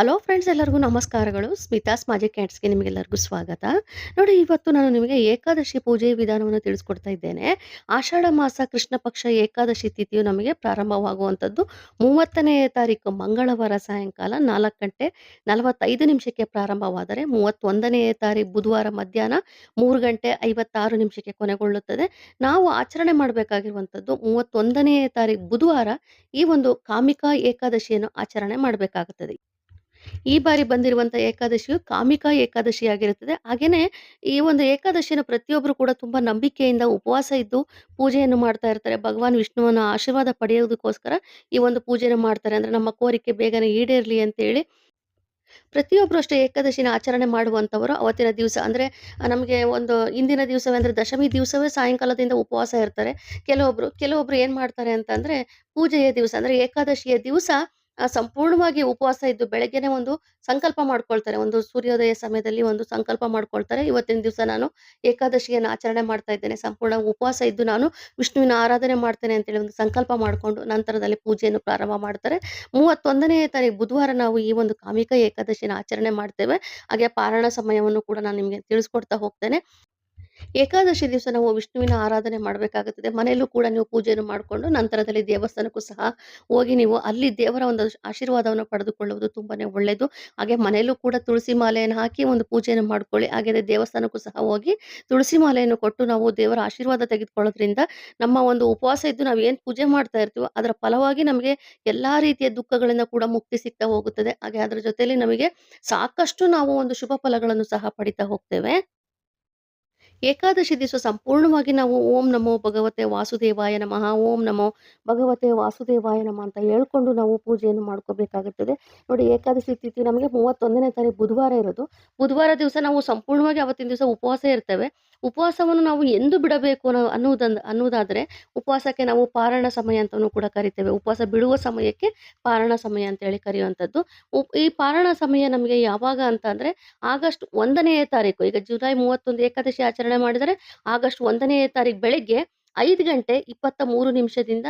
Hello friends ಎಲ್ಲರಿಗೂ ನಮಸ್ಕಾರಗಳು. Smitha's magic ಕ್ಯಾಟ್ಸ್ಗೆ ನಿಮಗೆಲ್ಲರಿಗೂ ಸ್ವಾಗತ. ನೋಡಿ, ಇವತ್ತು ನಾನು ನಿಮಗೆ ಏಕಾದಶಿ ಪೂಜೆ ವಿಧಾನವನ್ನು ತಿಳಿಸ್ಕೊಡ್ತಾ ಇದ್ದೇನೆ. ಆಷಾಢ ಮಾಸ ಕೃಷ್ಣ ಪಕ್ಷ ಏಕಾದಶಿ ತಿಥಿಯು ನಮಗೆ ಪ್ರಾರಂಭವಾಗುವಂಥದ್ದು ಮೂವತ್ತನೇ ತಾರೀಕು ಮಂಗಳವಾರ ಸಾಯಂಕಾಲ ನಾಲ್ಕು ಗಂಟೆ ನಲವತ್ತೈದು ನಿಮಿಷಕ್ಕೆ ಪ್ರಾರಂಭವಾದರೆ ಮೂವತ್ತೊಂದನೇ ತಾರೀಕು ಬುಧವಾರ ಮಧ್ಯಾಹ್ನ ಮೂರು ಗಂಟೆ ಐವತ್ತಾರು ನಿಮಿಷಕ್ಕೆ ಕೊನೆಗೊಳ್ಳುತ್ತದೆ. ನಾವು ಆಚರಣೆ ಮಾಡಬೇಕಾಗಿರುವಂಥದ್ದು ಮೂವತ್ತೊಂದನೇ ತಾರೀಕು ಬುಧವಾರ ಈ ಒಂದು ಕಾಮಿಕಾ ಏಕಾದಶಿಯನ್ನು ಆಚರಣೆ ಮಾಡಬೇಕಾಗುತ್ತದೆ. ಈ ಬಾರಿ ಬಂದಿರುವಂಥ ಏಕಾದಶಿಯು ಕಾಮಿಕಾ ಏಕಾದಶಿ ಆಗಿರುತ್ತದೆ. ಹಾಗೇನೇ ಈ ಒಂದು ಏಕಾದಶಿಯನ್ನು ಪ್ರತಿಯೊಬ್ಬರು ಕೂಡ ತುಂಬಾ ನಂಬಿಕೆಯಿಂದ ಉಪವಾಸ ಇದ್ದು ಪೂಜೆಯನ್ನು ಮಾಡ್ತಾ ಇರ್ತಾರೆ. ಭಗವಾನ್ ವಿಷ್ಣುವನ ಆಶೀರ್ವಾದ ಪಡೆಯೋದಕ್ಕೋಸ್ಕರ ಈ ಒಂದು ಪೂಜೆಯನ್ನು ಮಾಡ್ತಾರೆ. ಅಂದ್ರೆ ನಮ್ಮ ಕೋರಿಕೆ ಬೇಗನೆ ಈಡೇರಲಿ ಅಂತೇಳಿ. ಪ್ರತಿಯೊಬ್ಬರು ಅಷ್ಟೇ ಏಕಾದಶಿನ ಆಚರಣೆ ಮಾಡುವಂಥವರು ಅವತ್ತಿನ ದಿವಸ ಅಂದರೆ ನಮಗೆ ಒಂದು ಇಂದಿನ ದಿವಸವೇ ಅಂದರೆ ದಶಮಿ ದಿವಸವೇ ಸಾಯಂಕಾಲದಿಂದ ಉಪವಾಸ ಇರ್ತಾರೆ. ಕೆಲವೊಬ್ಬರು ಕೆಲವೊಬ್ಬರು ಏನು ಮಾಡ್ತಾರೆ ಅಂತಂದರೆ ಪೂಜೆಯ ದಿವಸ, ಅಂದರೆ ಏಕಾದಶಿಯ ದಿವಸ ಸಂಪೂರ್ಣವಾಗಿ ಉಪವಾಸ ಇದ್ದು ಬೆಳಗ್ಗೆನೆ ಒಂದು ಸಂಕಲ್ಪ ಮಾಡ್ಕೊಳ್ತಾರೆ. ಒಂದು ಸೂರ್ಯೋದಯ ಸಮಯದಲ್ಲಿ ಒಂದು ಸಂಕಲ್ಪ ಮಾಡ್ಕೊಳ್ತಾರೆ. ಇವತ್ತಿನ ದಿವಸ ನಾನು ಏಕಾದಶಿಯನ್ನು ಆಚರಣೆ ಮಾಡ್ತಾ ಇದ್ದೇನೆ. ಸಂಪೂರ್ಣ ಉಪವಾಸ ಇದ್ದು ನಾನು ವಿಷ್ಣುವಿನ ಆರಾಧನೆ ಮಾಡ್ತೇನೆ ಅಂತೇಳಿ ಒಂದು ಸಂಕಲ್ಪ ಮಾಡಿಕೊಂಡು ನಂತರದಲ್ಲಿ ಪೂಜೆಯನ್ನು ಪ್ರಾರಂಭ ಮಾಡ್ತಾರೆ. 31ನೇ ತಾರೀಕು ಬುಧವಾರ ನಾವು ಈ ಒಂದು ಕಾಮಿಕ ಏಕಾದಶಿನ ಆಚರಣೆ ಮಾಡ್ತೇವೆ. ಹಾಗೆ ಪಾರಾಯಣ ಸಮಯವನ್ನು ಕೂಡ ನಾನು ನಿಮಗೆ ತಿಳಿಸ್ಕೊಡ್ತಾ ಹೋಗ್ತೇನೆ. ಏಕಾದಶಿ ದಿವಸ ನಾವು ವಿಷ್ಣುವಿನ ಆರಾಧನೆ ಮಾಡಬೇಕಾಗುತ್ತದೆ. ಮನೆಯಲ್ಲೂ ಕೂಡ ನೀವು ಪೂಜೆಯನ್ನು ಮಾಡಿಕೊಂಡು ನಂತರದಲ್ಲಿ ದೇವಸ್ಥಾನಕ್ಕೂ ಸಹ ಹೋಗಿ ನೀವು ಅಲ್ಲಿ ದೇವರ ಒಂದು ಆಶೀರ್ವಾದವನ್ನು ಪಡೆದುಕೊಳ್ಳುವುದು ತುಂಬಾನೇ ಒಳ್ಳೆಯದು. ಹಾಗೆ ಮನೆಯಲ್ಲೂ ಕೂಡ ತುಳಸಿ ಮಾಲೆಯನ್ನು ಹಾಕಿ ಒಂದು ಪೂಜೆಯನ್ನು ಮಾಡ್ಕೊಳ್ಳಿ. ಹಾಗೆ ದೇವಸ್ಥಾನಕ್ಕೂ ಸಹ ಹೋಗಿ ತುಳಸಿ ಮಾಲೆಯನ್ನು ಕೊಟ್ಟು ನಾವು ದೇವರ ಆಶೀರ್ವಾದ ತೆಗೆದುಕೊಳ್ಳೋದ್ರಿಂದ ನಮ್ಮ ಒಂದು ಉಪವಾಸ ಇದ್ದು ನಾವು ಏನು ಪೂಜೆ ಮಾಡ್ತಾ ಇರ್ತೀವೋ ಅದರ ಫಲವಾಗಿ ನಮಗೆ ಎಲ್ಲಾ ರೀತಿಯ ದುಃಖಗಳಿಂದ ಕೂಡ ಮುಕ್ತಿ ಸಿಗ್ತಾ ಹೋಗುತ್ತದೆ. ಹಾಗೆ ಅದರ ಜೊತೆಯಲ್ಲಿ ನಮಗೆ ಸಾಕಷ್ಟು ನಾವು ಒಂದು ಶುಭ ಫಲಗಳನ್ನು ಸಹ ಪಡಿತಾ ಹೋಗ್ತೇವೆ. ಏಕಾದಶಿ ದಿವಸ ಸಂಪೂರ್ಣವಾಗಿ ನಾವು ಓಂ ನಮೋ ಭಗವತೆ ವಾಸುದೇವಾಯ ನಮಃ, ಓಂ ನಮೋ ಭಗವತೆ ವಾಸುದೇವಾಯ ನಮಃ ಅಂತ ಹೇಳ್ಕೊಂಡು ನಾವು ಪೂಜೆಯನ್ನು ಮಾಡ್ಕೋಬೇಕಾಗುತ್ತದೆ. ನೋಡಿ ಏಕಾದಶಿ ತಿಥಿ ನಮಗೆ 31ನೇ ತಾರೀಕು ಬುಧವಾರ ಇರೋದು. ಬುಧವಾರ ದಿವಸ ನಾವು ಸಂಪೂರ್ಣವಾಗಿ ಅವತ್ತಿನ ದಿವಸ ಉಪವಾಸ ಇರ್ತೇವೆ. ಉಪವಾಸವನ್ನು ನಾವು ಎಂದು ಬಿಡಬೇಕು ಅನ್ನೋ ಅನ್ನುವುದನ್ ಅನ್ನೋದಾದರೆ ಉಪವಾಸಕ್ಕೆ ನಾವು ಪಾರಣ ಸಮಯ ಅಂತಲೂ ಕೂಡ ಕರಿತೇವೆ. ಉಪವಾಸ ಬಿಡುವ ಸಮಯಕ್ಕೆ ಪಾರಣ ಸಮಯ ಅಂತ ಹೇಳಿ ಕರೆಯುವಂಥದ್ದು. ಈ ಪಾರಣ ಸಮಯ ನಮಗೆ ಯಾವಾಗ ಅಂತ ಆಗಸ್ಟ್ ಒಂದನೆಯ ತಾರೀಕು ಈಗ ಜುಲೈ 31 ಏಕಾದಶಿ ಆಚರಣೆ ಮಾಡಿದರೆ ಆಗಸ್ಟ್ ಒಂದನೇ ತಾರೀಕು ಬೆಳಿಗ್ಗೆ ಐದು ಗಂಟೆ 23 ನಿಮಿಷದಿಂದ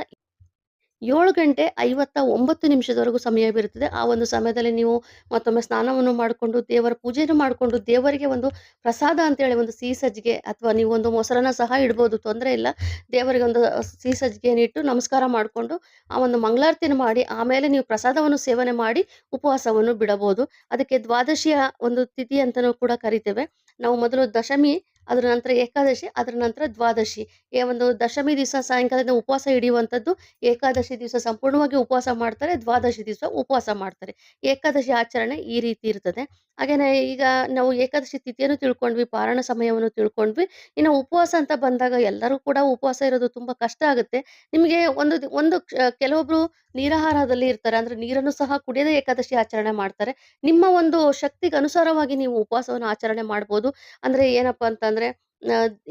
ಏಳು ಗಂಟೆ 59 ನಿಮಿಷದವರೆಗೂ ಸಮಯವಿರುತ್ತದೆ. ಆ ಒಂದು ಸಮಯದಲ್ಲಿ ನೀವು ಮತ್ತೊಮ್ಮೆ ಸ್ನಾನವನ್ನು ಮಾಡಿಕೊಂಡು ದೇವರ ಪೂಜೆಯನ್ನು ಮಾಡಿಕೊಂಡು ದೇವರಿಗೆ ಒಂದು ಪ್ರಸಾದ ಅಂತೇಳಿ ಒಂದು ಸಿಹಿ ಅಥವಾ ನೀವು ಒಂದು ಮೊಸರನ್ನ ಸಹ ಇಡ್ಬೋದು, ತೊಂದರೆ ಇಲ್ಲ. ದೇವರಿಗೆ ಒಂದು ಸಿಹಿ ಸಜ್ಜಿಗೆಯನ್ನು ಇಟ್ಟು ನಮಸ್ಕಾರ ಮಾಡಿಕೊಂಡು ಆ ಒಂದು ಮಂಗಳಾರತಿಯನ್ನು ಮಾಡಿ, ಆಮೇಲೆ ನೀವು ಪ್ರಸಾದವನ್ನು ಸೇವನೆ ಮಾಡಿ ಉಪವಾಸವನ್ನು ಬಿಡಬಹುದು. ಅದಕ್ಕೆ ದ್ವಾದಶಿಯ ಒಂದು ತಿಥಿ ಅಂತಲೂ ಕೂಡ ಕರಿತೇವೆ. ನಾವು ಮೊದಲು ದಶಮಿ ಅದರ ನಂತರ ಏಕಾದಶಿ ಅದರ ನಂತರ ದ್ವಾದಶಿ. ಈ ಒಂದು ದಶಮಿ ದಿವಸ ಸಾಯಂಕಾಲದಿಂದ ಉಪವಾಸ ಹಿಡಿಯುವಂಥದ್ದು. ಏಕಾದಶಿ ದಿವಸ ಸಂಪೂರ್ಣವಾಗಿ ಉಪವಾಸ ಮಾಡ್ತಾರೆ. ದ್ವಾದಶಿ ದಿವಸ ಉಪವಾಸ ಮಾಡ್ತಾರೆ. ಏಕಾದಶಿ ಆಚರಣೆ ಈ ರೀತಿ ಇರ್ತದೆ. ಹಾಗೇನೆ ಈಗ ನಾವು ಏಕಾದಶಿ ತಿಥಿಯನ್ನು ತಿಳ್ಕೊಂಡ್ವಿ, ಪಾರಣ ಸಮಯವನ್ನು ತಿಳ್ಕೊಂಡ್ವಿ. ಇನ್ನು ಉಪವಾಸ ಅಂತ ಬಂದಾಗ ಎಲ್ಲರೂ ಕೂಡ ಉಪವಾಸ ಇರೋದು ತುಂಬಾ ಕಷ್ಟ ಆಗುತ್ತೆ. ನಿಮಗೆ ಒಂದು ಒಂದು ಕೆಲವೊಬ್ರು ನೀರಾಹಾರದಲ್ಲಿ ಇರ್ತಾರೆ. ಅಂದ್ರೆ ನೀರನ್ನು ಸಹ ಕುಡಿಯದೆ ಏಕಾದಶಿ ಆಚರಣೆ ಮಾಡ್ತಾರೆ. ನಿಮ್ಮ ಒಂದು ಶಕ್ತಿಗೆ ಅನುಸಾರವಾಗಿ ನೀವು ಉಪವಾಸವನ್ನು ಆಚರಣೆ ಮಾಡ್ಬೋದು. ಅಂದ್ರೆ ಏನಪ್ಪಾ ಅಂತಂದ್ರೆ ಅಂದರೆ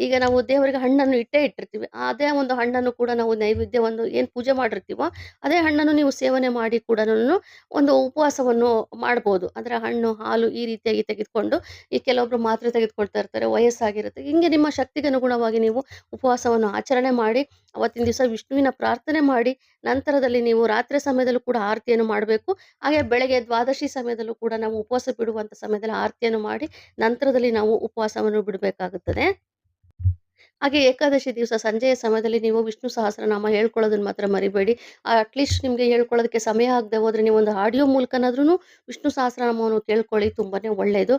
ಈಗ ನಾವು ದೇವರಿಗೆ ಹಣ್ಣನ್ನು ಇಟ್ಟೇ ಇಟ್ಟಿರ್ತೀವಿ. ಅದೇ ಒಂದು ಹಣ್ಣನ್ನು ಕೂಡ ನಾವು ನೈವೇದ್ಯವನ್ನು ಏನು ಪೂಜೆ ಮಾಡಿರ್ತೀವೋ ಅದೇ ಹಣ್ಣನ್ನು ನೀವು ಸೇವನೆ ಮಾಡಿ ಕೂಡ ಒಂದು ಉಪವಾಸವನ್ನು ಮಾಡ್ಬೋದು. ಅಂದರೆ ಹಣ್ಣು, ಹಾಲು ಈ ರೀತಿಯಾಗಿ ತೆಗೆದುಕೊಂಡು ಈ ಕೆಲವೊಬ್ರು ಮಾತ್ರೆ ತೆಗೆದುಕೊಳ್ತಾ ಇರ್ತಾರೆ. ವಯಸ್ಸಾಗಿರುತ್ತೆ. ಹಿಂಗೆ ನಿಮ್ಮ ಶಕ್ತಿಗೆ ಅನುಗುಣವಾಗಿ ನೀವು ಉಪವಾಸವನ್ನು ಆಚರಣೆ ಮಾಡಿ ಅವತ್ತಿನ ದಿವಸ ವಿಷ್ಣುವಿನ ಪ್ರಾರ್ಥನೆ ಮಾಡಿ ನಂತರದಲ್ಲಿ ನೀವು ರಾತ್ರಿ ಸಮಯದಲ್ಲೂ ಕೂಡ ಆರತಿಯನ್ನು ಮಾಡಬೇಕು. ಹಾಗೆ ಬೆಳಗ್ಗೆ ದ್ವಾದಶಿ ಸಮಯದಲ್ಲೂ ಕೂಡ ನಾವು ಉಪವಾಸ ಬಿಡುವಂತ ಸಮಯದಲ್ಲಿ ಆರತಿಯನ್ನು ಮಾಡಿ ನಂತರದಲ್ಲಿ ನಾವು ಉಪವಾಸವನ್ನು ಬಿಡಬೇಕಾಗುತ್ತದೆ. ಹಾಗೆ ಏಕಾದಶಿ ದಿವಸ ಸಂಜೆಯ ಸಮಯದಲ್ಲಿ ನೀವು ವಿಷ್ಣು ಸಹಸ್ರನಾಮ ಹೇಳ್ಕೊಳ್ಳೋದನ್ನ ಮಾತ್ರ ಮರಿಬೇಡಿ. ಅಟ್‌ಲೀಸ್ಟ್ ನಿಮ್ಗೆ ಹೇಳ್ಕೊಳ್ಳೋದಕ್ಕೆ ಸಮಯ ಆಗದೆ ಹೋದ್ರೆ ನೀವು ಒಂದು ಆಡಿಯೋ ಮೂಲಕನಾದ್ರೂ ವಿಷ್ಣು ಸಹಸ್ರನಾಮವನ್ನು ಕೇಳ್ಕೊಳ್ಳಿ ತುಂಬಾನೇ ಒಳ್ಳೆಯದು.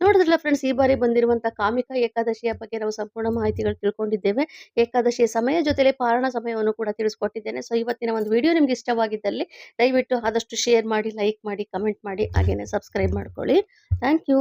ನೋಡಿದ್ರಲ್ಲ ಫ್ರೆಂಡ್ಸ್ ಈ ಬಾರಿ ಬಂದಿರುವಂತ ಕಾಮಿಕ ಏಕಾದಶಿಯ ಬಗ್ಗೆ ನಾವು ಸಂಪೂರ್ಣ ಮಾಹಿತಿಗಳು ತಿಳ್ಕೊಂಡಿದ್ದೇವೆ. ಏಕಾದಶಿಯ ಸಮಯ ಜೊತೆಲೆ ಪಾರಣ ಸಮಯವನ್ನು ಕೂಡ ತಿಳಿಸ್ಕೊಟ್ಟಿದ್ದೇನೆ. ಸೊ ಇವತ್ತಿನ ಒಂದು ವಿಡಿಯೋ ನಿಮ್ಗೆ ಇಷ್ಟವಾಗಿದ್ದಲ್ಲಿ ದಯವಿಟ್ಟು ಆದಷ್ಟು ಶೇರ್ ಮಾಡಿ, ಲೈಕ್ ಮಾಡಿ, ಕಮೆಂಟ್ ಮಾಡಿ ಹಾಗೇನೇ ಸಬ್ಸ್ಕ್ರೈಬ್ ಮಾಡ್ಕೊಳ್ಳಿ. Thank you.